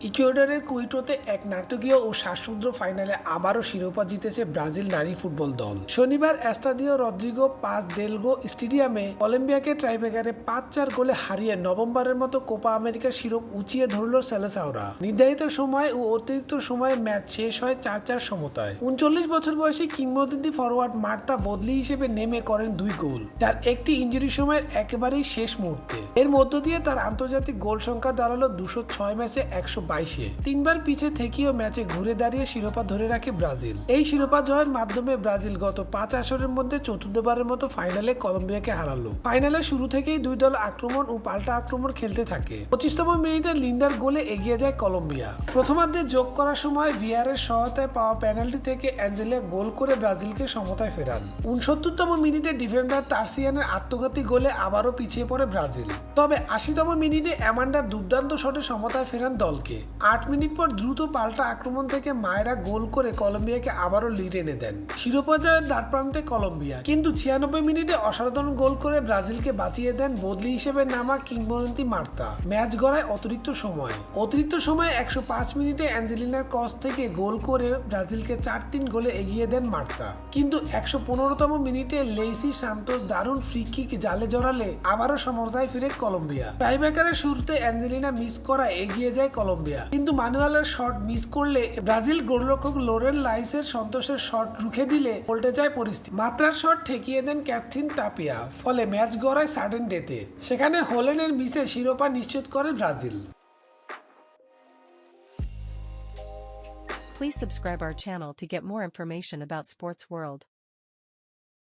ইকুয়েডরের কুইটোতে এক নাটকীয় ও শ্বাসরুদ্র ফাইনালে আবারও শিরোপা জিতেছে ব্রাজিল নারী ফুটবল দল। শনিবার এস্তাদিও রদ্রিগো পাঁচ দেলগো স্টেডিয়ামে কলম্বিয়াকে ট্রাইবেকারে পাঁচ চার গোলে হারিয়ে নভেম্বরের মতো কোপা আমেরিকার শিরোপ উঁচিয়ে ধরল সেলেসাওরা। নির্ধারিত সময় ও অতিরিক্ত সময়ে ম্যাচ শেষ হয় চার চার সমতায়। উনচল্লিশ বছর বয়সী কিংবদন্তি ফরওয়ার্ড মার্তা বদলি হিসেবে নেমে করেন দুই গোল। তার একটি ইঞ্জুরি সময়ের একেবারেই শেষ মুহূর্তে। এর মধ্য দিয়ে তার আন্তর্জাতিক গোল সংখ্যা দাঁড়াল দুশো ছয় ম্যাচে একশো বাইশে। তিনবার পিছে থেকেও ম্যাচে ঘুরে দাঁড়িয়ে শিরোপা ধরে রাখে ব্রাজিল। এই শিরোপা জয়ের মাধ্যমে ব্রাজিল গত পাঁচ আসরের মধ্যে চতুর্থবারের মতো ফাইনালে কলম্বিয়াকে হারালো। ফাইনালে শুরু থেকেই দুই দল আক্রমণ ও পাল্টা আক্রমণ খেলতে থাকে। পঁচিশতম মিনিটে লিন্ডার গোলে এগিয়ে যায় কলম্বিয়া। প্রথমার্ধে যোগ করার সময় ভিআরের সহায়তায় পাওয়া পেনাল্টি থেকে অ্যাঞ্জেলিয়া গোল করে ব্রাজিলকে সমতায় ফেরান। উনসত্তরতম মিনিটে ডিফেন্ডার তার্সিয়ানের আত্মঘাতী গোলে আবারও পিছিয়ে পড়ে ব্রাজিল। তবে আশিতম মিনিটে অ্যামান্ডার দুর্দান্ত শটে সমতায় ফেরান দলকে। আট মিনিট পর দ্রুত পাল্টা আক্রমণ থেকে মায়েরা গোল করে কলম্বিয়াকে আবারও লিড এনে দেন। শিরোপা জয়ের দ্বারপ্রান্তে কলম্বিয়া। কিন্তু ছিয়ানব্বই মিনিটে অসাধারণ গোল করে ব্রাজিলকে বাঁচিয়ে দেন বদলি হিসেবে নামা কিংবদন্তি মার্তা। ম্যাচ গড়ায় অতিরিক্ত সময়। অতিরিক্ত সময়ে একশো পাঁচ মিনিটে অ্যাঞ্জেলিনার কস থেকে গোল করে ব্রাজিলকে চার তিন গোলে এগিয়ে দেন মার্তা। কিন্তু একশো পনেরোতম মিনিটে লেইসি সান্তোস দারুণ ফ্রি কিক জালে জড়ালে আবারও সমতায় ফিরে কলম্বিয়া। টাইব্রেকারের শুরুতে অ্যাঞ্জেলিনা মিস করা এগিয়ে যায় কলম্বিয়া। কিন্তু মানুয়ালের শট মিস করলে ব্রাজিল গোলরক্ষক লোরেন লাইসের সন্তোষের শট রুখে দিলে উল্টে যায় পরিস্থিতি। মাত্রার শট ঠেকিয়ে দেন ক্যাথরিন তাপিয়া, ফলে ম্যাচ গড়ায় সাডেন ডেতে। সেখানে হোলেনের মিসে শিরোপা নিশ্চিত করে Brazil. Please subscribe our channel to get more information about Sports World.